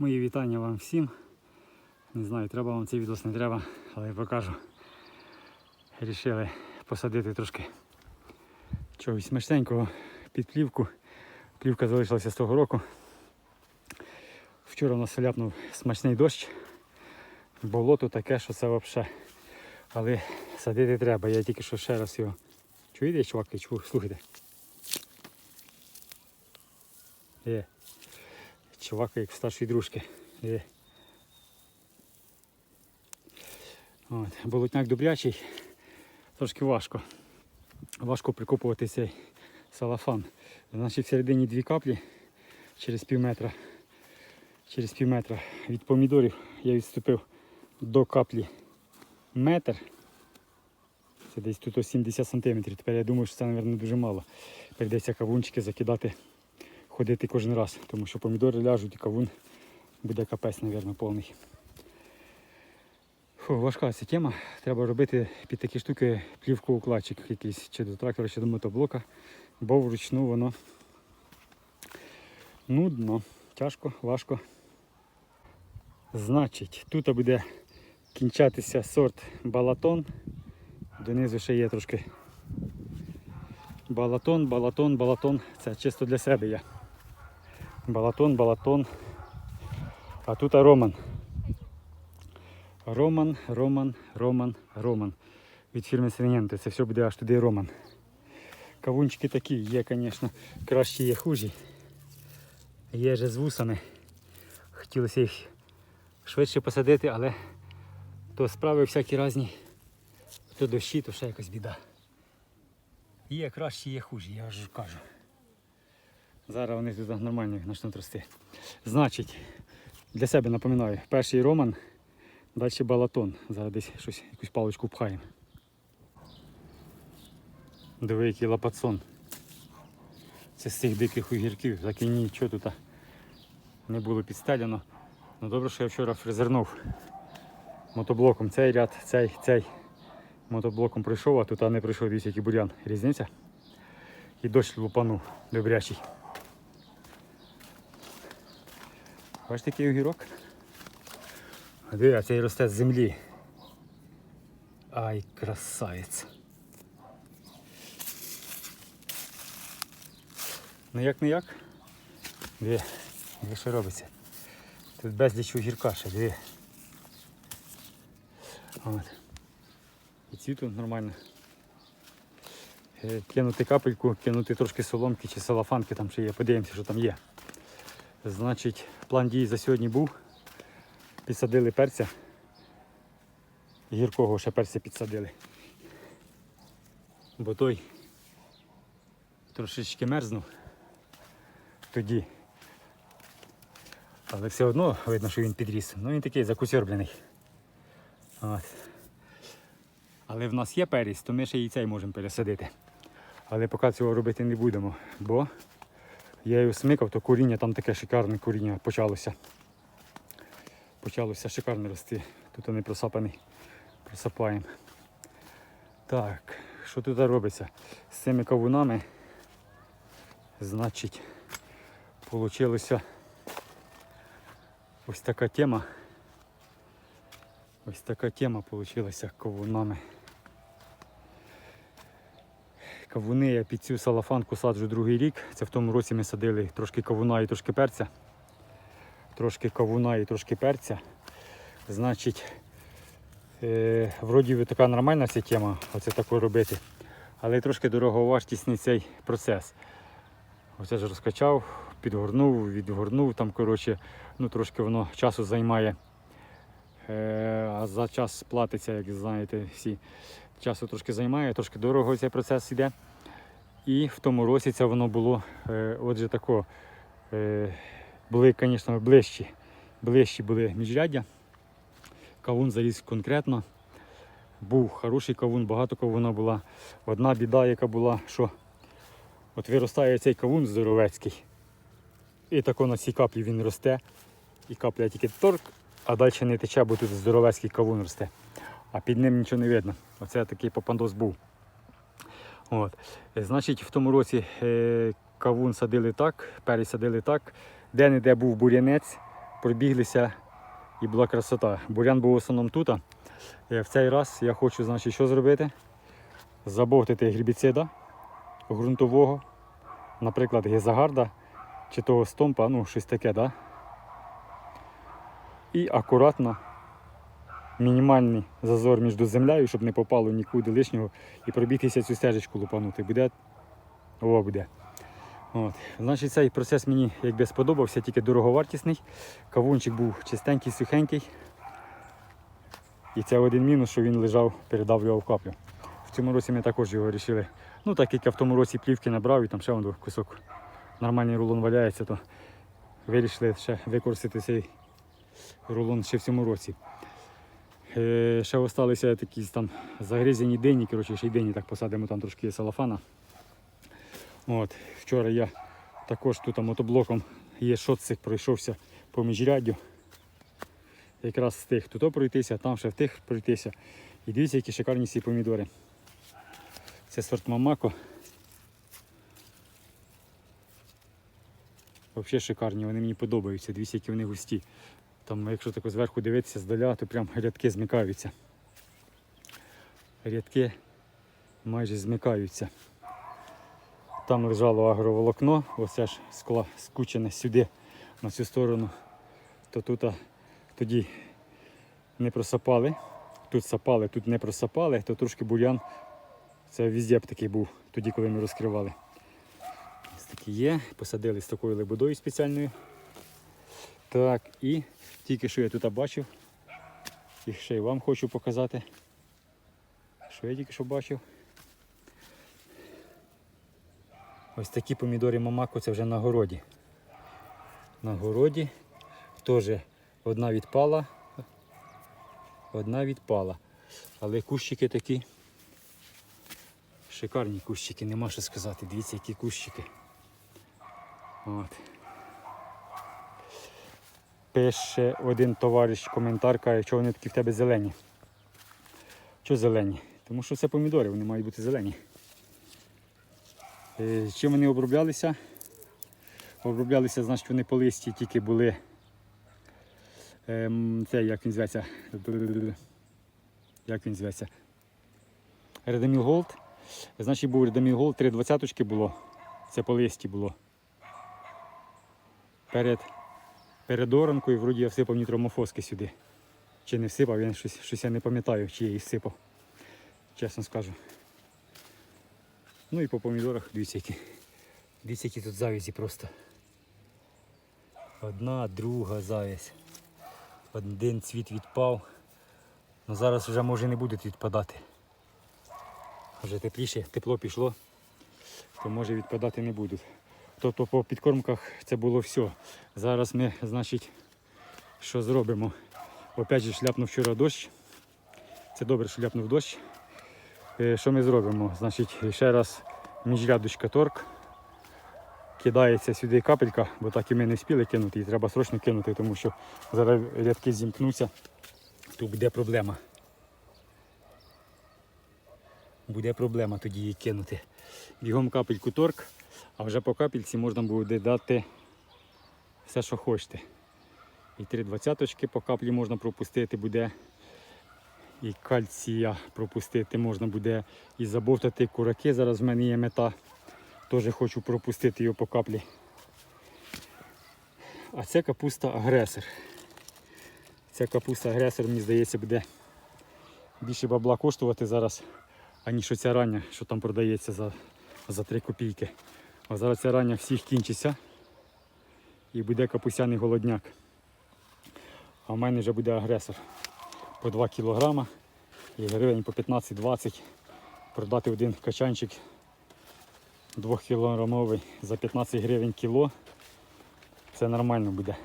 Мої вітання вам всім. Не знаю, треба вам цей відос, не треба, але я покажу. Рішили посадити трошки чогось смачненького під плівку. Плівка залишилася з того року. Вчора у нас ляпнув смачний дощ. Болото таке, що це взагалі. Але садити треба. Я тільки що ще раз його. Чуєте, чуваки? Чу, слухайте. Є. Чувак, як в старшій дружки. От, болотняк добрячий, трошки важко. Важко прикопувати цей салафан. Значить, всередині дві каплі через пів метра. Через пів метра від помідорів я відступив до каплі метр. Це десь тут 70 см. Тепер я думаю, що це, мабуть, дуже мало. Прийдеться кавунчики закидати, ходити кожен раз, тому що помідори ляжуть і кавун буде капець, мабуть, повний. Фу, важка ця тема. Треба робити під такі штуки плівку укладчик якийсь, чи до трактора, чи до мотоблока, бо вручну воно нудно, тяжко, важко. Значить, тут буде кінчатися сорт балатон. Донизу ще є трошки балатон, балатон, балатон. Це чисто для себе я. Балатон, балатон. А тут Роман. Роман, Роман, Роман, Роман. Від фірми Свиненти. Це все буде аж туди Роман. Кавунчики такі є, звісно, кращі є хужі. Є же з вусами. Хотілося їх швидше посадити, але то справи всякі різні. То дощі, то ще якась біда. Є кращі, є хужі, я вже кажу. Зараз вони тут нормально почнуть рости. Значить, для себе напоминаю, перший роман, далі балатон. Зараз десь щось, якусь паличку пхаємо. Диви, який лапацон. Це з цих диких огірків, так і нічого тут не було підстеляно. Ну добре, що я вчора фрезернув мотоблоком цей ряд, цей, цей. Мотоблоком пройшов, а тут не пройшов, дивіться, який бурян. Різниця. І дощ лупанув добрячий. Бачите, який огірок? А диви, а цей росте з землі. Ай, красавець. Ну як не як? Диви, диви, що робиться. Тут безліч огірка ще, диви. От. І цвіту нормально. Е, Кинути капельку, кинути трошки соломки чи салафанки там ще є. Подивимося, що там є. Значить, план дій за сьогодні був. Підсадили перця. Гіркого ще перця підсадили. Бо той трошечки мерзнув тоді. Але все одно видно, що він підріс. Ну він такий закусьорблений. От. Але в нас є перець, то ми ще і цей можемо пересадити. Але поки цього робити не будемо, бо я його смикав, то коріння там таке шикарне коріння почалося. Почалося шикарно рости. Тут вони просапаний. Просапаємо. Так, що тут робиться? З цими кавунами, значить, вийшла ось така тема. Ось така тема вийшла кавунами. Кавуни я під цю салафанку саджу другий рік. Це в тому році ми садили трошки кавуна і трошки перця. Трошки кавуна і трошки перця. Значить, е, вроді така нормальна ця тема, оце таке робити. Але трошки дороговартісний цей процес. Оце ж розкачав, підгорнув, відгорнув, там, коротше, ну трошки воно часу займає. Е, а за час платиться, як знаєте, всі. Часу трошки займає, трошки дорого цей процес йде. І в тому році це воно було, е, отже, тако, е, були, звісно, ближчі. Ближчі були міжряддя. Кавун заліз конкретно. Був хороший кавун, багато кавуна була. Одна біда, яка була, що от виростає цей кавун здоровецький. І тако на цій каплі він росте. І капля тільки торк, а далі не тече, бо тут здоровецький кавун росте. А під ним нічого не видно. Оце такий попандос був. От. Е, Значить, в тому році е, кавун садили так, перець садили так, де-не-де був бур'янець, пробіглися і була красота. Бурян був в основному тут. Е, В цей раз я хочу, значить, що зробити? Забовтити гербіцида ґрунтового, наприклад, гезагарда чи того стомпа, ну щось таке, да? І акуратно мінімальний зазор між землею, щоб не попало нікуди лишнього, і пробігтися цю стежечку лупанути. Буде о, буде. От. Значить, цей процес мені якби сподобався, тільки дороговартісний. Кавунчик був чистенький, сухенький. І це один мінус, що він лежав, передавлював каплю. В цьому році ми також його вирішили. Ну, так як я в тому році плівки набрав і там ще воно кусок нормальний рулон валяється, то вирішили ще використати цей рулон ще в цьому році. Е, ще залишилися такі там загризені дині, коротше, ще й дині так посадимо там трошки салафана. От, вчора я також тут мотоблоком є шоцик пройшовся по міжряддю. Якраз з тих тут пройтися, там ще в тих пройтися. І дивіться, які шикарні ці помідори. Це сорт Мамако. Взагалі шикарні, вони мені подобаються. Дивіться, які вони густі. Там, якщо тако зверху дивитися здаля, то прям рядки змикаються. Рядки майже змикаються. Там лежало агроволокно, оце ж скла скучене сюди, на цю сторону. То тут а, тоді не просапали. Тут сапали, тут не просапали, то трошки бур'ян. Це везде б такий був, тоді, коли ми розкривали. Ось такі є. Посадили з такою лебудою спеціальною. Так, і тільки що я тут бачив. І ще й вам хочу показати. Що я тільки що бачив. Ось такі помідори Мамако це вже на городі. На городі теж одна відпала, одна відпала. Але кущики такі. Шикарні кущики, нема що сказати. Дивіться, які кущики. От. Пише один товариш коментар, каже, що вони такі в тебе зелені. Що зелені? Тому що це помідори, вони мають бути зелені. Е, Чим вони оброблялися? Оброблялися, значить, вони по листі тільки були. Ем, це як він зветься? Як він зветься? Редаміл Голд. Значить, був Редаміл Голд, 3 двадцяточки було. Це по листі було. Перед, перед оранкою вроді я всипав нітромофоски сюди. Чи не всипав, я щось, щось я не пам'ятаю, чи я її всипав. Чесно скажу. Ну і по помідорах дивіться які. Дивіться, які тут завязі просто. Одна, друга завязь. Один цвіт відпав. Ну зараз вже може не будуть відпадати. Вже тепліше, тепло пішло, то може відпадати не будуть. Тобто по підкормках це було все. Зараз ми, значить, що зробимо? Опять же шляпнув вчора дощ. Це добре, що ляпнув дощ. Е, Що ми зробимо? Значить, ще раз міжрядочка торк. Кидається сюди капелька, бо так і ми не встигли кинути, і треба срочно кинути, тому що зараз рядки зімкнуться, то буде проблема. Буде проблема тоді її кинути. Бігом капельку торк, а вже по капельці можна буде дати все, що хочете. І три двадцяточки по каплі можна пропустити буде. І кальція пропустити можна буде і забовтати кураки. Зараз в мене є мета. Теж хочу пропустити його по каплі. А це капуста агресор. Ця капуста агресор, мені здається, буде більше бабла коштувати зараз, аніж оця рання, що там продається за, за 3 копійки. А зараз ця рання всіх кінчиться і буде капусяний голодняк. А в мене вже буде агресор по 2 кілограма і гривень по 15-20 продати один качанчик 2 кілограмовий за 15 гривень кіло. Це нормально буде.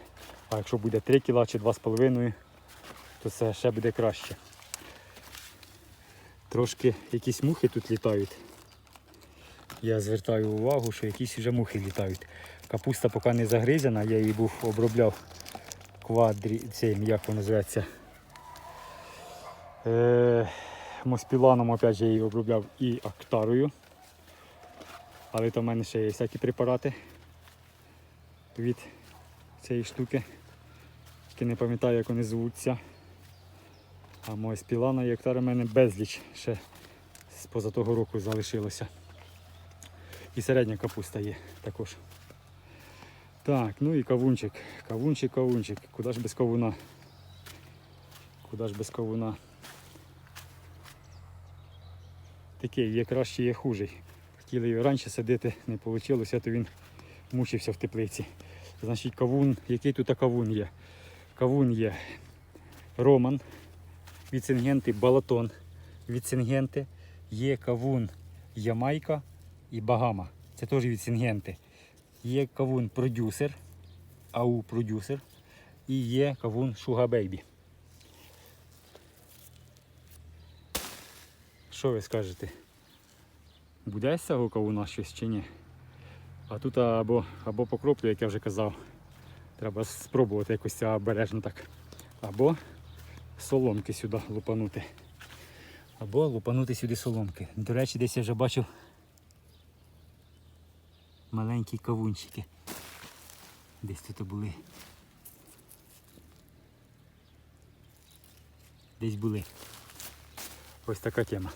А якщо буде 3 кіла чи 2,5, то це ще буде краще. Трошки якісь мухи тут літають. Я звертаю увагу, що якісь вже мухи літають. Капуста поки не загризена, я її був обробляв квадрі, цим, як воно називається. Е, моспіланом опять же, її обробляв і актарою. Але то в мене ще є всякі препарати від цієї штуки. Тільки не пам'ятаю, як вони звуться. А моя спіла на гектар у мене безліч ще з поза того року залишилося. І середня капуста є також. Так, ну і кавунчик. Кавунчик, кавунчик. Куди ж без кавуна? Куди ж без кавуна? Такий, є кращий, є хужий. Хотіли його раніше садити, не вийшло, то він мучився в теплиці. Значить, кавун, який тут кавун є? Кавун є Роман, від Сингенти Балатон, від Сингенти є кавун Ямайка і Багама. Це теж від Сингенти. Є кавун продюсер, АУ продюсер і є кавун Шуга Бейбі. Що ви скажете? Буде з цього кавуна щось чи ні? А тут або, або покроплю, як я вже казав. Треба спробувати якось обережно так. Або соломки сюди лупанути. Або лупанути сюди соломки. До речі, десь я вже бачив маленькі кавунчики. Десь тут були. Десь були. Ось така тема.